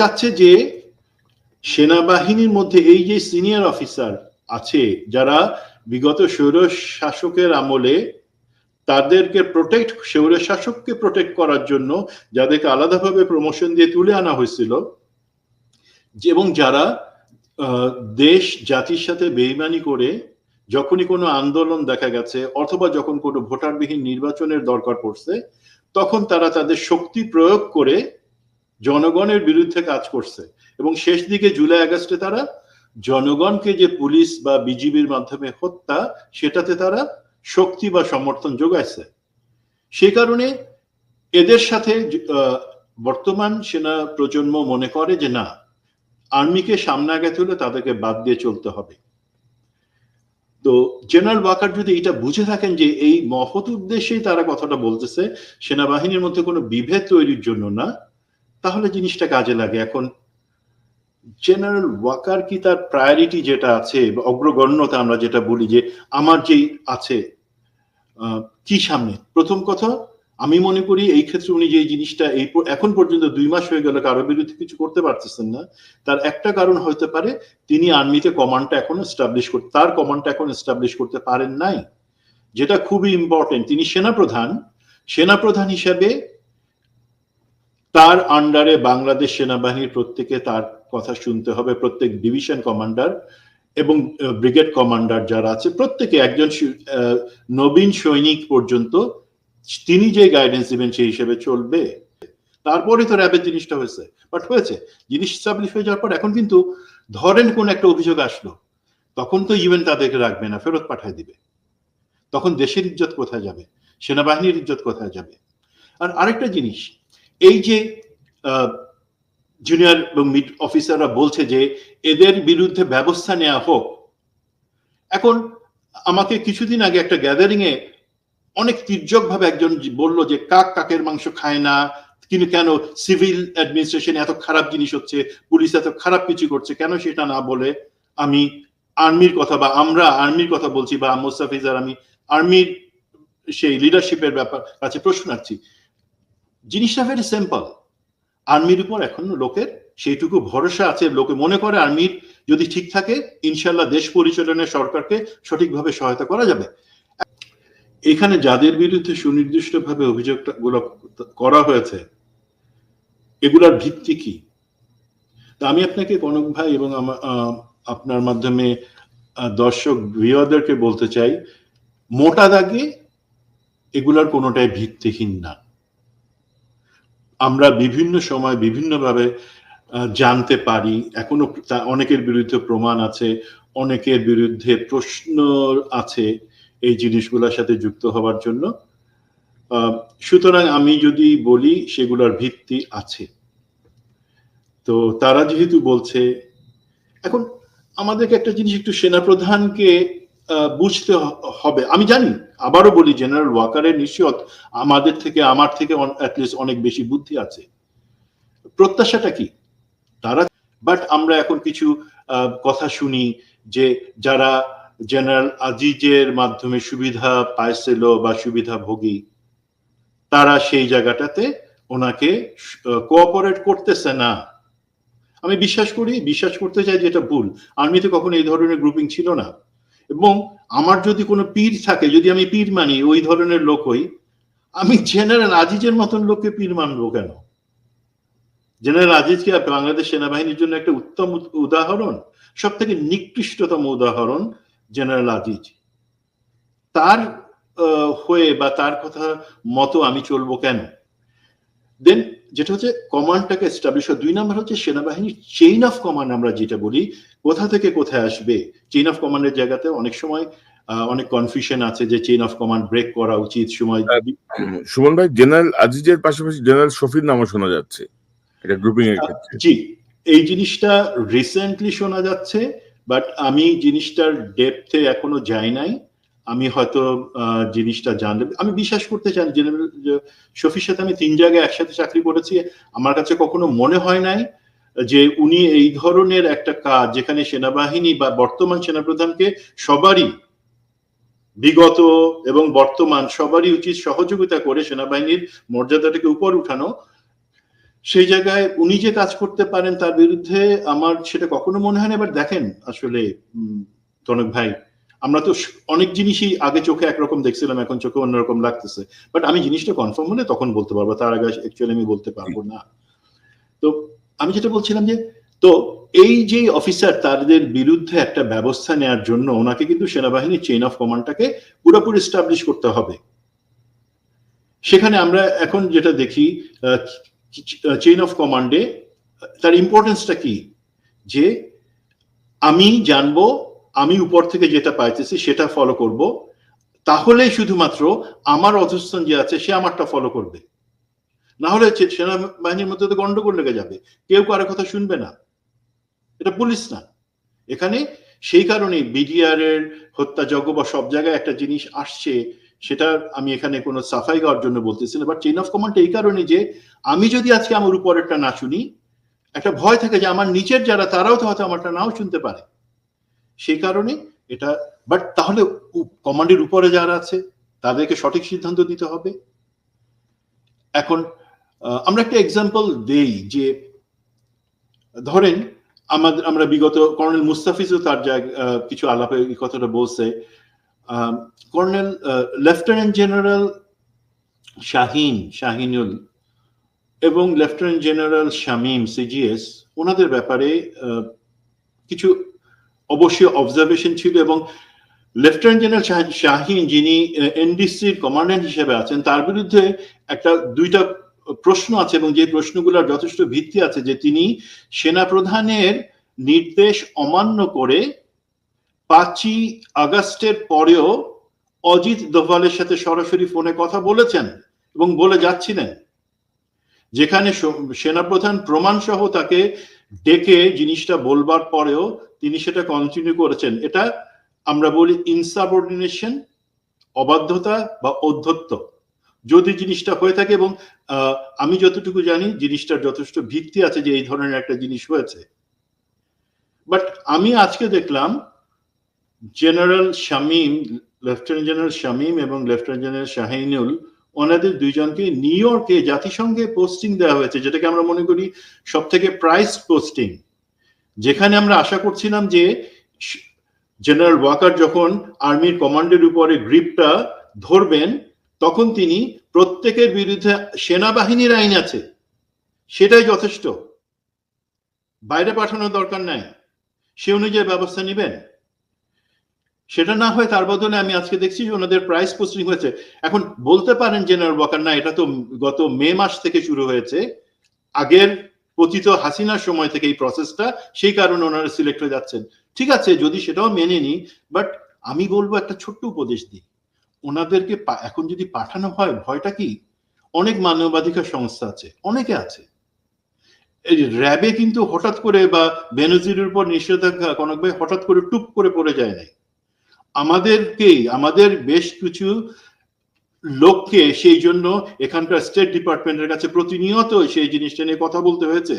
চাচ্ছে যে সেনাবাহিনীর মধ্যে এই যে সিনিয়র অফিসার আছে, যারা বিগত স্বৈর শাসকের আমলে তাদেরকে প্রোটেক্ট স্বৈর শাসককে প্রোটেক্ট করার জন্য যাদেরকে আলাদাভাবে প্রমোশন দিয়ে তুলে আনা হয়েছিল এবং যারা দেশ, জাতির সাথে বেইমানি করে যখনই কোনো আন্দোলন দেখা গেছে অথবা যখন কোনো ভোটারবিহীন নির্বাচনের দরকার পড়ছে, তখন তারা তাদের শক্তি প্রয়োগ করে জনগণের বিরুদ্ধে কাজ করছে। এবং শেষ দিকে জুলাই আগস্টে তারা জনগণকে যে পুলিশ বা বিজিবির মাধ্যমে হত্যা, সেটাতে তারা শক্তি বা সমর্থন যোগাইছে। সে কারণে এদের সাথে বর্তমান সেনা প্রজন্ম মনে করে যে না, আর্মিকে সামনে আগাতে হলে তাদেরকে বাদ দিয়ে চলতে হবে। তো জেনারেল ওয়াকার যদি এটা বুঝে থাকেন যে এই মহৎ উদ্দেশ্যেই তারা কথাটা বলতেছে, সেনাবাহিনীর মধ্যে কোনো বিভেদ তৈরির জন্য না তাহলে জিনিসটা কাজে লাগে। এখন জেনারেল ওয়াকার কি তার প্রায়োরিটি যেটা আছে অগ্রগণ্যতা আমরা যেটা বলি যে আমার যেই আছে কি সামনে? প্রথম কথা, আমি মনে করি এই ক্ষেত্রে উনি যে জিনিসটা এই এখন পর্যন্ত দুই মাস হয়ে গেল কারও বিরুদ্ধে কিছু করতে পারতেছেন না। তার একটা কারণ হতে পারে, তিনি আর্মিতে কমান্ডটা এখন এস্টাবলিশ করতে তার কমান্ডটা এখন এস্টাবলিশ করতে পারেন নাই। যেটা খুবই ইম্পর্টেন্ট তিনি সেনাপ্রধান। সেনাপ্রধান হিসেবে তার আন্ডারে বাংলাদেশ সেনাবাহিনীর প্রত্যেকে তার কথা শুনতে হবে, প্রত্যেক ডিভিশন কমান্ডার এবং ব্রিগেড কমান্ডার যারা আছে, প্রত্যেকে একজন নবীন সৈনিক পর্যন্ত তিনি যে গাইডেন্স দিবেন সেই হিসেবে চলবে। তারপরে তো র্যাবের জিনিসটা হয়েছে বাট হয়েছে। জিনিস স্টাবলিশ হয়ে যাওয়ার পর এখন কিন্তু ধরেন কোন একটা অভিযোগ আসলো, তখন তো ইভেন তাদেরকে রাখবে না, ফেরত পাঠায় দিবে। তখন দেশের ইজ্জত কোথায় যাবে? সেনাবাহিনীর ইজ্জত কোথায় যাবে? আর আরেকটা জিনিস এই যে জুনিয়র এবং মিড অফিসাররা বলছে যে, এদের বিরুদ্ধে ব্যবস্থা নেওয়া হোক। এখন আমাকে কিছুদিন আগে একটা গ্যাদারিং এ অনেক তির্যক ভাবে একজন বলল যে, কাক কাকের মাংস খায় না, কিন্তু কেন সিভিল অ্যাডমিনিস্ট্রেশন এত খারাপ জিনিস হচ্ছে, পুলিশ এত খারাপ কিছু করছে, কেন সেটা না বলে? আমি আর্মির কথা বা আমরা আর্মির কথা বলছি বা মোস্তাফিজার, আমি আর্মির সেই লিডারশিপের ব্যাপার কাছে প্রশ্ন রাখছি। জিনিসটা ভেরি সিম্পল আর্মির উপর এখন লোকের সেইটুকু ভরসা আছে। লোকে মনে করে আর্মির যদি ঠিক থাকে ইনশাল্লাহ দেশ পরিচালনায় সরকারকে সঠিকভাবে সহায়তা করা যাবে। এখানে যাদের বিরুদ্ধে সুনির্দিষ্টভাবে অভিযোগটা গুলো করা হয়েছে, এগুলার ভিত্তি কি? তা আমি আপনাকে কনক ভাই এবং আপনার মাধ্যমে দর্শক বলতে চাই, মোটা দাগে এগুলার কোনোটাই ভিত্তিহীন না। আমরা বিভিন্ন সময় বিভিন্নভাবে জানতে পারি। এখনও অনেকের বিরুদ্ধে প্রমাণ আছে, অনেকের বিরুদ্ধে প্রশ্ন আছে এই জিনিসগুলোর সাথে যুক্ত হওয়ার জন্য। সুতরাং আমি যদি বলি সেগুলোর ভিত্তি আছে। তো তারা যেহেতু বলছে, এখন আমাদেরকে একটা জিনিস একটু সেনাপ্রধানকে বুঝতে হবে। আমি জানি, আবারও বলি জেনারেল ওয়াকারের নিশ্চয় আমাদের থেকে, আমার থেকে অ্যাটলিস্ট অনেক বেশি বুদ্ধি আছে। প্রত্যাশাটা কি? তারা বাট আমরা এখন কিছু কথা শুনি যে যারা জেনারেল আজিজের মাধ্যমে সুবিধা পাইছিল বা সুবিধা ভোগী তারা সেই জায়গাটাতে ওনাকে কোঅপারেট করতেছে না। আমি বিশ্বাস করি, বিশ্বাস করতে চাই যে এটা ভুল। আর্মিতে কখনো এই ধরনের গ্রুপিং ছিল না। এবং আমার যদি কোনো পীর থাকে, যদি আমি পীর মানি, ওই ধরনের লোক হই, আমি জেনারেল আজিজের মতন লোককে পীর মানবো কেন? জেনারেল আজিজকে বাংলাদেশ সেনাবাহিনীর জন্য একটা উত্তম উদাহরণ? সব থেকে নিকৃষ্টতম উদাহরণ জেনারেল আজিজ। তার হয়ে বা তার কথা মতো আমি চলবো কেন? দেন যেটা হচ্ছে কমান্ডটাকে এস্টাবলিশ দুই নাম্বার হচ্ছে সেনাবাহিনীর চেইন অফ কমান্ড আমরা যেটা বলি কোথা থেকে কোথায় আসবে? চেইন অফ কমান্ডের জায়গাতে অনেক সময় অনেক কনফিউশন আছে যে চেইন অফ কমান্ড ব্রেক করা উচিত সময়। সুমন ভাই জেনারেল আজিজের পাশাপাশি জেনারেল শফির নামও শোনা যাচ্ছে এটা গ্রুপিং এর ক্ষেত্রে। জি এই জিনিসটা রিসেন্টলি শোনা যাচ্ছে বাট আমি জিনিসটার ডেপথে এখনও যাই নাই। আমি হয়তো জিনিসটা জানলে, আমি বিশ্বাস করতে চাই জেনারেল শফির সাথে আমি তিন জায়গায় একসাথে চাকরি করেছি, আমার কাছে কখনো মনে হয় নাই যে, উনি এই ধরনের একটা কাজ যেখানে সেনাবাহিনী বা বর্তমান সেনাপ্রধানকে সবারই বিগত এবং বর্তমান সবারই উচিত সহযোগিতা করে সেনাবাহিনীর মর্যাদাটাকে উপর উঠানো, সেই জায়গায় উনি যে কাজ করতে পারেন তার বিরুদ্ধে আমার সেটা কখনো মনে হয় না এবার দেখেন আসলে তনক ভাই আমরা তো অনেক জিনিসই আগে চোখে একরকম দেখছিলাম, এখন চোখে অন্যরকম লাগতেছে। বাট আমি জিনিসটা কনফার্ম হলে তখন বলতে পারব, তার আগে অ্যাকচুয়ালি আমি বলতে পারব না। তো আমি যেটা বলছিলাম যে, তো এই যে অফিসার তাদের বিরুদ্ধে একটা ব্যবস্থা নেওয়ার জন্য ওনাকে কিন্তু সেনাবাহিনীর চেইন অফ কমান্ডটাকে পুরোপুরি স্টাবলিশ করতে হবে। সেখানে আমরা এখন যেটা দেখি চেইন অফ কমান্ডে তার ইম্পর্টেন্সটা কি? যে আমি জানব আমি উপর থেকে যেটা পাইতেছি সেটা ফলো করব। তাহলেই শুধুমাত্র আমার অধস্থান যে আছে সে আমারটা ফলো করবে। না হলে সেনাবাহিনীর মধ্যে তো গন্ডগোল লেগে যাবে। কেউ কারও কথা শুনবে না। এটা পুলিশ না। এখানে সেই কারণে বিডিআর এর হত্যাযজ্ঞ বা সব জায়গায় একটা জিনিস আসছে, সেটা আমি এখানে কোনো সাফাই গাওয়ার জন্য বলতেছি না। বাট চেইন অফ কমান্ড এই কারণে যে আমি যদি আজকে আমার উপরেরটা না শুনি, একটা ভয় থাকে যে আমার নিচের যারা, তারাও তো হয়তো আমারটা নাও শুনতে পারে। সেই কারণে এটা বাট তাহলে কমান্ডের উপরে যারা আছে, তাদেরকে সঠিক সিদ্ধান্ত দিতে হবে। এখন আমরা একটা এক্সাম্পল দেই যে, ধরেন আমাদের আমরা বিগত কর্নেল মুস্তাফিজও তার কিছু আলাপে কথাটা বলছে colonel lieutenant general Shahin, Shahinul এবং লেফটেন্যান্ট জেনারেল শামীম সিজিএস ওনাদের ব্যাপারে কিছু অবশ্যই অবজারভেশন ছিল এবং লেফটেন্যান্ট জেনারেল শাহ- শাহিন যিনি এনডিসির কমান্ড্যান্ট হিসেবে আছেন, তার বিরুদ্ধে একটা, দুইটা প্রশ্ন আছে এবং যে প্রশ্নগুলোর যথেষ্ট ভিত্তি আছে যে তিনি সেনাপ্রধানের নির্দেশ অমান্য করে পাঁচই আগস্টের পরেও অজিত দোভালের সাথে সরাসরি ফোনে কথা বলেছেন এবং বলে যাচ্ছিলেন। যেখানে সেনাপ্রধান প্রমাণ সহ তাকে ডেকে জিনিসটা বলবার পরেও তিনি সেটা কন্টিনিউ করেছেন। এটা আমরা বলি ইনসাবঅর্ডিনেশন অবাধ্যতা বা অধ্যত্ব। যদি জিনিসটা হয়ে থাকে এবং আমি যতটুকু জানি জিনিসটার যথেষ্ট ভিত্তি আছে যে এই ধরনের একটা জিনিস হয়েছে। বাট আমি আজকে দেখলাম general Shamim lieutenant general Shamim এবং লেফটেন্যান্ট জেনারেল শাহিনুল ওনাদের দুইজনকে নিউ ইয়র্কে জাতিসংঘে পোস্টিং দেওয়া হয়েছে, যেটাকে আমরা মনে করি সব থেকে প্রাইস পোস্টিং। যেখানে আমরা আশা করছিলাম যে জেনারেল ওয়াকার যখন আর্মির কমান্ডের উপরে গ্রিপটা ধরবেন, তখন তিনি প্রত্যেকের বিরুদ্ধে সেনাবাহিনীর আইন আছে। সেটাই যথেষ্ট। বাইরে পাঠানোর দরকার নাই। সে অনুযায়ী ব্যবস্থা নেবেন। সেটা না হয় তার বদলে আমি আজকে দেখছি যে ওনাদের প্রাইস পোস্টিং হয়েছে। এখন বলতে পারেন জেনারেল ওয়াকার না, এটা তো গত মে মাস থেকে শুরু হয়েছে। আগের পতিত হাসিনার সময় থেকে এই প্রসেসটা সেই কারণে ওনারা সিলেক্ট হয়ে যাচ্ছেন। ঠিক আছে, যদি সেটাও মেনে নি বাট আমি বলব একটা ছোট্ট উপদেশ দিই। ওনাদেরকে এখন যদি পাঠানো হয়, ভয়টা কি? অনেক মানবাধিকার সংস্থা আছে, অনেকে আছে। র্যাবে কিন্তু হঠাৎ করে বা বেনজির উপর নিষেধাজ্ঞা, কনক ভাই হঠাৎ করে টুপ করে পড়ে যায় নাই। আমাদেরকেই আমাদের বেশ কিছু লোককে সেই জন্য এখানকার স্টেট ডিপার্টমেন্টের কাছে প্রতিনিয়ত সেই জিনিসটা নিয়ে কথা বলতে হয়েছে।